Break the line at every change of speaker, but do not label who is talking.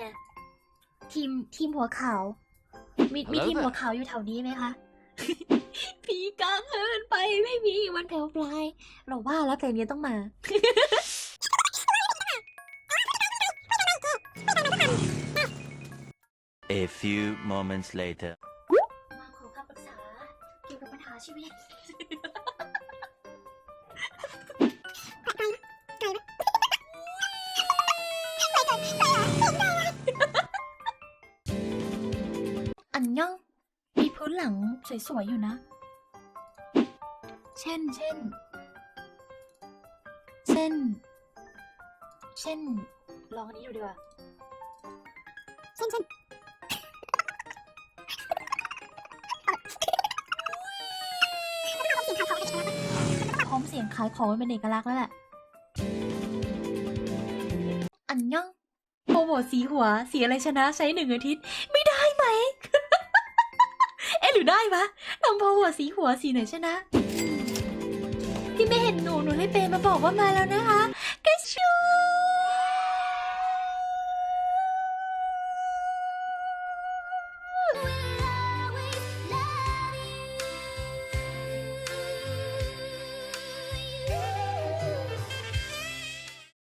ไง ทีมทีมหัวขาวมีมี
Hello
ทีม
there
หัวขาวอยู่แถวนี้ไหมคะผีกลางเฮินไปไม่มีวันแผ่วปลาย เราว่าแล้วเพลงนี้ต้องมา
A few moments later.
มาขอคำปรึกษาเกี่ยวกับปัญหาชีวิตอัน ย่องมีพื้นหลังสวยๆอยู่นะ เช่น เช่น เช่น เช่น ลองอันนี้ดูดีกว่า เช่นเช่นพร้อมเสียงขายของมันเป็นเอกลักษณ์แล้วแหละ อันย่องโปรโมทสีหัวสีอะไรชนะใช้หนึ่งอาทิตย์ ไม่ได้ อ๊ะหรือได้ปะนำโพหัวสีหัวสีไหนชนะ ที่ไม่เห็นหนูหนูเลยเปย์มาบอกว่ามาแล้วนะคะกระช่